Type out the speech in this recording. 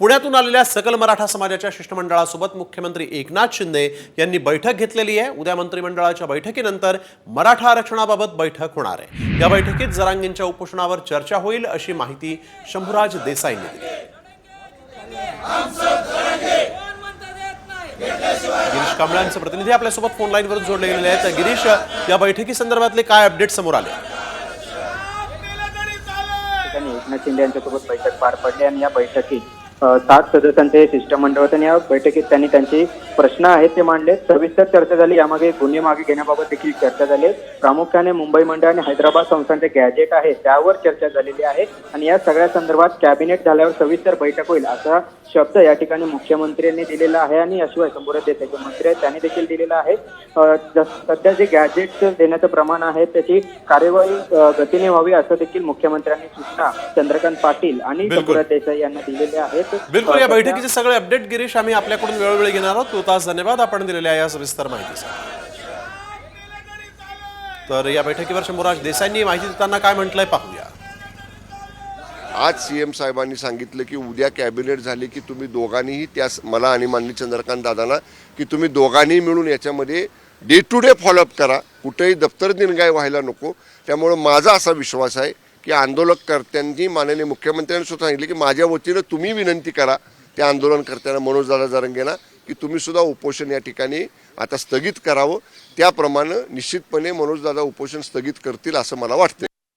पुण्यातून आलेल्या सकल मराठा समाजाच्या शिष्टमंडळासोबत मुख्यमंत्री एकनाथ शिंदे यांनी बैठक घेतलेली आहे. उद्या मंत्रिमंडळाच्या बैठकीनंतर मराठा आरक्षणाबाबत बैठक होणार आहे. या बैठकीत जरांगींच्या उपोषणावर चर्चा होईल अशी माहिती शंभूराज देसाईंनी दिली गिरीश कांबळ्यांचे प्रतिनिधी आपल्यासोबत फोन लाईनवरून जोडले गेलेले आहेत. गिरीश या बैठकी संदर्भातले काय अपडेट समोर आले? एकनाथ शिंदे यांच्यासोबत बैठक पार पडली आणि या बैठकीत सात सदस्यांचे हे शिष्टमंडळ होते आणि या बैठकीत त्यांनी त्यांचे प्रश्न आहेत ते मांडले. सविस्तर चर्चा झाली. यामागे गुन्हे मागे घेण्याबाबत देखील चर्चा झाली. प्रामुख्याने मुंबई मंडळ आणि हैदराबाद संस्थांचे गॅजेट आहे त्यावर चर्चा झालेली आहे. आणि या सगळ्या संदर्भात कॅबिनेट झाल्यावर सविस्तर बैठक होईल असा शब्द या ठिकाणी मुख्यमंत्र्यांनी दिलेला आहे आणि याशिवाय संपूर्ण देशाचे मंत्री आहेत त्यांनी देखील दिलेला आहे. सध्या जे गॅजेट देण्याचं प्रमाण आहे त्याची कार्यवाही गतीने व्हावी असं देखील मुख्यमंत्र्यांनी सूचना चंद्रकांत पाटील आणि. संपूर्ण देसाई यांना दिलेल्या आहेत. बिलकुल या बैठकीचे सगळे अपडेट गिरीश आम्ही आपल्याकडून वेळोवेळी घेणार आहोत. तो तास धन्यवाद. आपण दिलेल्या या सविस्तर माहितीसाठी. तर या बैठकीवर शंभूराज देसाईंनी माहिती देताना काय म्हटलंय पाहूया. आज सी एम साहेबांनी सांगितलं की उद्या कॅबिनेट झाली की तुम्ही दोघांनीही त्या मला आणि माननीय चंद्रकांत दादांना की तुम्ही दोघांनी मिळून याच्यामध्ये डे टू डे फॉलोअप करा. कुठेही दप्तर दिनगाय व्हायला नको. त्यामुळं माझा असा विश्वास आहे की आंदोलनकर्त्यांनी माननीय मुख्यमंत्र्यांनी सुद्धा सांगितलं की माझ्या वतीनं तुम्ही विनंती करा त्या आंदोलनकर्त्यांना मनोजदादा जरंगेना की तुम्हीसुद्धा उपोषण या ठिकाणी आता स्थगित करावं. त्याप्रमाणे निश्चितपणे मनोजदादा उपोषण स्थगित करतील असं मला वाटतं